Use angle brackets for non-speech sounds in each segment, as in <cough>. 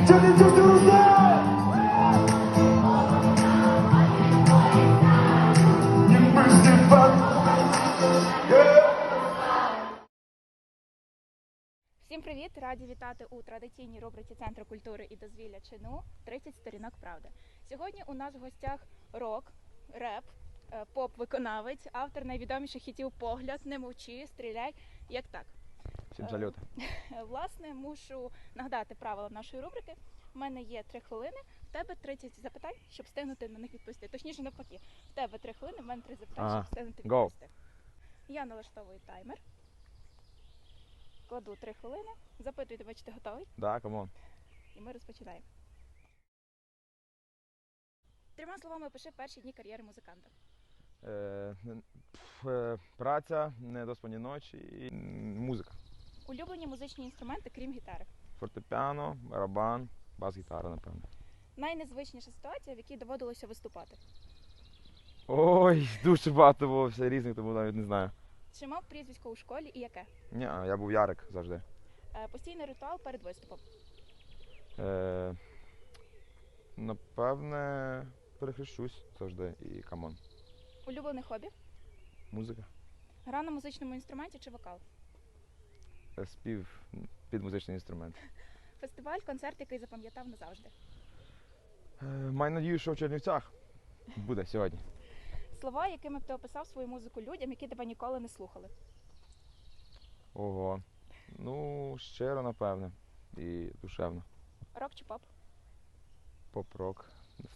Всім привіт! Раді вітати у традиційній рубриці Центру культури і дозвілля ЧНУ 30 сторінок правди. Сьогодні у нас в гостях рок, реп, е, поп-виконавець, автор найвідоміших хітів Погляд, Не мовчи, стріляй. Як так? Всім Е. Е, Власне, мушу нагадати правила нашої рубрики. У мене є 3 хвилини, в тебе 30 запитань, щоб встигнути на них відповісти. Точніше, навпаки, в тебе 3 хвилини, в мене 3 запитання, Ага. щоб встигнути Go. відповісти. Я налаштовую таймер. Кладу 3 хвилини. Запитую тебе, чи ти готовий? Да, камон. І ми розпочинаємо. Трьома словами опиши перші дні кар'єри музиканта. Е, пф, е, праця, недоспані ночі і м, музика. Улюблені музичні інструменти, крім гітари. Фортепіано, барабан, бас-гітара, напевно. Найнезвичніша ситуація, в якій доводилося виступати. Ой, <laughs> дуже багато було все різних, тому навіть не знаю. Чи мав прізвисько у школі і яке? Ні, я був Ярик завжди. Е, Постійний ритуал перед виступом. Е, напевне, перехрещусь завжди і камон. Улюблене хобі. Музика. Гра на музичному інструменті чи вокал. Спів під музичний інструмент. Фестиваль, концерт, який запам'ятав назавжди. Е, маю надію, що в Чернівцях буде сьогодні. Слова, якими б ти описав свою музику людям, які тебе ніколи не слухали. Ого. Ну, щиро, напевне. І душевно. Рок чи поп? Поп-рок.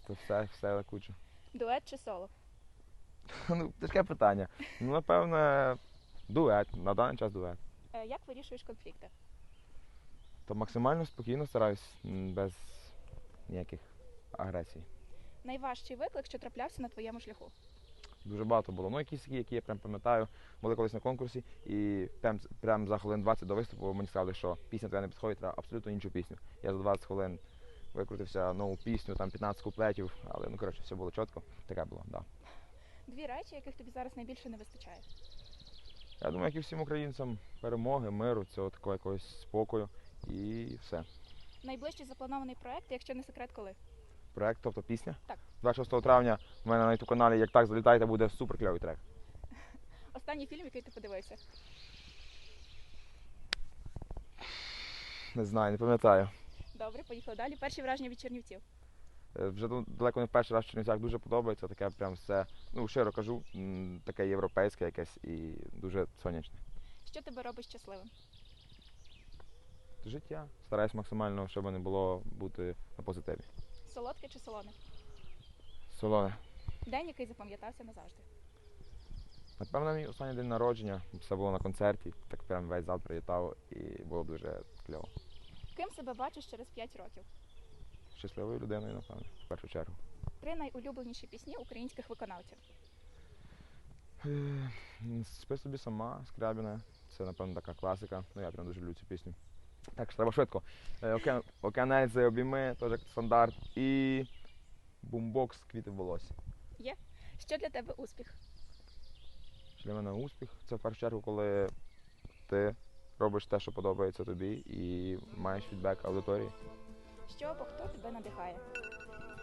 Все, все куча. Дует чи соло? <laughs> Ну, тяжке питання. Ну, напевне, дует. На даний час дует. Е, Як вирішуєш конфлікти? То максимально спокійно стараюсь, м, без ніяких агресій. Найважчий виклик, що траплявся на твоєму шляху. Дуже багато було. Ну, якісь такі, які я прям пам'ятаю, були колись на конкурсі, і прям, прям за хвилин 20 до виступу мені сказали, що пісня твоя не підходить, треба абсолютно іншу пісню. Я за 20 хвилин викрутився нову пісню, там 15 куплетів, але ну коротше, все було чітко. Таке було, так. Да. Дві речі, яких тобі зараз найбільше не вистачає. Я думаю, як і всім українцям, перемоги, миру, цього такого якогось спокою і все. Найближчий запланований проект, якщо не секрет, коли. Проект, тобто пісня. Так. 26 травня в мене на youtube каналі Як так залітайте буде супер кльовий трек. <laughs> Останній фільм, який ти подивився. Не знаю, не пам'ятаю. Добре, поїхали далі. Перші враження від Чернівців. Е, Вже далеко не перший раз в Чернівцях дуже подобається. Таке прям все, ну щиро кажу, таке європейське якесь і дуже сонячне. Що тебе робить щасливим? Життя. Стараюсь максимально, щоб не було бути на позитиві. Солодке чи солоне? Солоне. День, який запам'ятався назавжди. Напевно, мій останній день народження. Все було на концерті. Так прям весь зал привітав і було дуже кльово. Ким себе бачиш через 5 років? Щасливою людиною, напевно, в першу чергу. Три найулюбленіші пісні українських виконавців. Е, Спи собі сама, Скрябіна. Це, напевно, така класика. Ну, я прям дуже люблю цю пісню. Так що треба швидко. Е, Оке... Океанельзи, обійми, теж стандарт. І бумбокс квіти в волосі. Що для тебе успіх? Що Для мене успіх. Це в першу чергу, коли ти робиш те, що подобається тобі, і маєш фідбек аудиторії. Що або хто тебе надихає?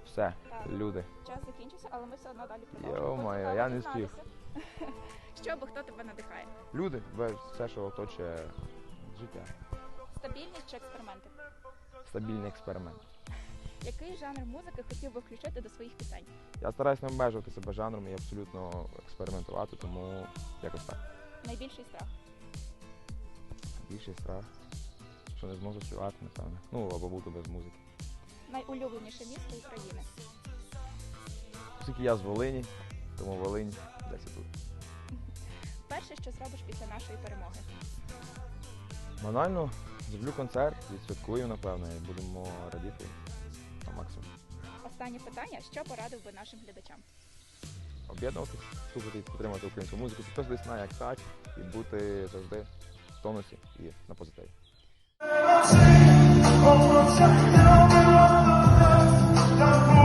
Все, Так. люди. Час закінчився, але ми все одно далі продовжуємо. Йо-моє, я не дізнатися. <laughs> Що або хто тебе надихає? Люди, все, що оточує життя. Стабільність чи експерименти? Стабільний експеримент. <laughs> Який жанр музики хотів би включити до своїх пісень? Я стараюсь не обмежувати себе жанром і абсолютно експериментувати, тому якось так. Найбільший страх. Більший страх, що не зможу співати, напевно. Ну, або бути без музики. Найулюбленіше місто України. Оскільки я з Волині, тому Волинь десь тут. Перше, що зробиш після нашої перемоги. Банально, зроблю концерт, відсвяткую, напевно, і будемо радіти на максимум. Останнє питання: що порадив би нашим глядачам? Об'єднуватись, слухати і підтримувати українську музику, підписуватись на як так і бути завжди в тонусі і на позитиві. Молчи, молчи, не умирай, так